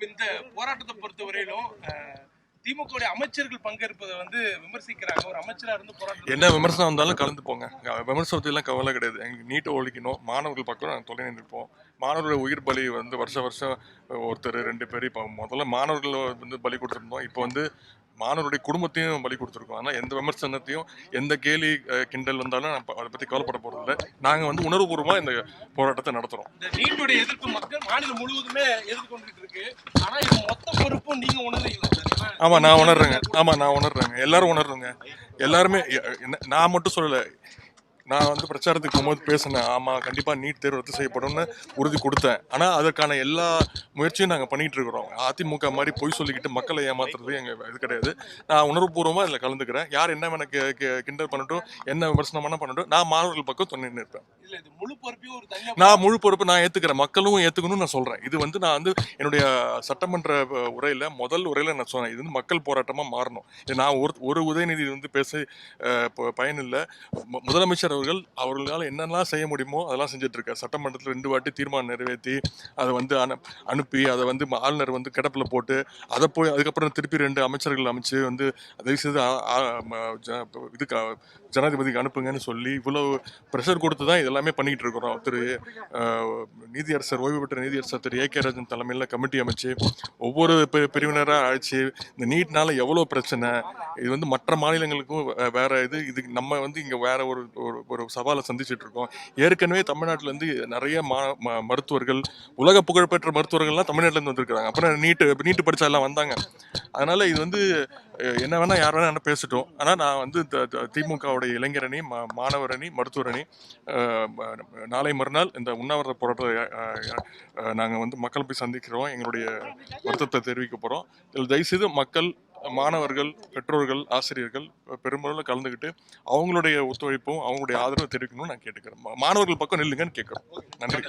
இந்த போராட்டத்தை பொறுத்தவரையிலும் அஹ், திமுக அமைச்சர்கள் பங்கேற்பதை வந்து விமர்சிக்கிறாங்க. ஒரு அமைச்சரா இருந்து போராட்டம் என்ன விமர்சனம் வந்தாலும் கலந்து போங்க. விமர்சனத்திலாம் கவலை கிடையாது. எங்க நீட்டை ஒழிக்கணும். மாணவர்கள் பக்கம் நாங்கள் தொலை நிற்போம். மாணவர்களுடைய உயிர் பலி வந்து வருஷ வருஷம் ஒருத்தர் ரெண்டு பேர் இப்போ முதல்ல மாணவர்கள் வந்து பலி கொடுத்துருந்தோம். இப்போ வந்து மாணவருடைய குடும்பத்தையும் பலி கொடுத்துருக்கோம். ஆனால் எந்த விமர்சனத்தையும் எந்த கேலி கிண்டல் வந்தாலும் அதை பற்றி கவலைப்பட போகிறதில்ல நாங்கள் வந்து உணர்வுபூர்வமாக இந்த போராட்டத்தை நடத்துகிறோம் இந்த நீட்டுடைய எதிர்ப்பு மக்கள் மாநிலம் முழுவதுமே எதிர்கொண்டுட்டு இருக்கு. ஆனா இது மொத்த பொறுப்பும் நீங்க உணர்றீங்களா ஆமாம் நான் உணர்றேங்க. ஆமாம் நான் உணர்றேங்க. எல்லாரும் உணர்றேங்க. எல்லாருமே நான் மட்டும் சொல்லலை. நான் வந்து பிரச்சாரத்துக்கு போகும்போது பேசினேன் ஆமாம் கண்டிப்பாக நீட் தேர்வு ரத்து செய்யப்படும்னு உறுதி கொடுத்தேன். ஆனால் அதற்கான எல்லா முயற்சியும் நாங்கள் பண்ணிகிட்டு இருக்கிறோம். அதிமுக மாதிரி பொய் சொல்லிக்கிட்டு மக்களை ஏமாத்துறது எங்கள் இது கிடையாது. நான் உணர்வுபூர்வமாக இதில் கலந்துக்கிறேன். யார் என்ன வேணா கிண்டல் பண்ணட்டும் என்ன விமர்சனம் பண்ணட்டும் நான் மாணவர்கள் பக்கம் துணை நிற்பேன். இது முழு பொறுப்பையும் நான் முழு பொறுப்பு நான் ஏற்றுக்கிறேன் மக்களும் ஏற்றுக்கணும்னு நான் சொல்கிறேன் இது வந்து நான் வந்து என்னுடைய சட்டமன்ற உரையில முதல் உரையில நான் சொன்னேன். இது வந்து மக்கள் போராட்டமாக மாறணும். இது நான் ஒரு ஒரு உதயநிதி வந்து பேச அஹ், பயனில்லை. முதலமைச்சர் அவர்கள் அவர்களால் என்னெல்லாம் செய்ய முடியுமோ அதெல்லாம் செஞ்சுட்டு இருக்காரு சட்டமன்றத்தில் ரெண்டு வாட்டி தீர்மானம் நிறைவேற்றி அதை வந்து அனுப்பி அதை வந்து ஆளுநர் வந்து கிடப்பில் போட்டு அதை போய் அதுக்கப்புறம் திருப்பி ரெண்டு அமைச்சர்கள் அமைச்சு வந்து தயவு செய்து ஆ- இதுக்கு ஜனாதிபதிக்கு அனுப்புங்கன்னு சொல்லி இவ்வளவு ப்ரெஷர் கொடுத்து தான் இதெல்லாம் எல்லாமே பண்ணிக்கிட்டு இருக்கிறோம். திரு நீதியரசர் ஓய்வு பெற்ற நீதியரசர் திரு ஏ கே ராஜன் தலைமையில் கமிட்டி அமைச்சு ஒவ்வொரு பிரிவினராக அழைச்சி இந்த நீட்னால எவ்வளோ பிரச்சனை? இது வந்து மற்ற மாநிலங்களுக்கும் வேற இது இது நம்ம வந்து இங்கே வேற ஒரு ஒரு- ஒரு சவாலை சந்திச்சுட்டு இருக்கோம். ஏற்கனவே தமிழ்நாட்டில் வந்து நிறைய மா ம- மருத்துவர்கள் உலக புகழ்பெற்ற மருத்துவர்கள்லாம் தமிழ்நாட்டிலேருந்து வந்திருக்கிறாங்க. அப்புறம் நீட்டு நீட்டு படிச்சா எல்லாம் வந்தாங்க. அதனால இது வந்து என்ன வேணா யார் வேணா என்ன பேசட்டும். ஆனால் நான் வந்து த- த- திமுகவுடைய இளைஞரணி மா மாணவர் அணி நாளை மறுநாள் இந்த உண்ணாவிரத போராட்டத்தை நாங்கள் வந்து மக்கள் போய் சந்திக்கிறோம். எங்களுடைய வருத்தத்தை தெரிவிக்க போகிறோம் இதில் தயவுசெய்து மக்கள் மாணவர்கள் பெற்றோர்கள் ஆசிரியர்கள் பெரும்பாலும் கலந்துக்கிட்டு அவங்களுடைய ஒத்துழைப்பும் அவங்களுடைய ஆதரவு தெரிவிக்கணும்னு நான் கேட்டுக்கிறேன். மாணவர்கள் பக்கம் நில்லுங்கன்னு கேட்குறோம். நன்றி.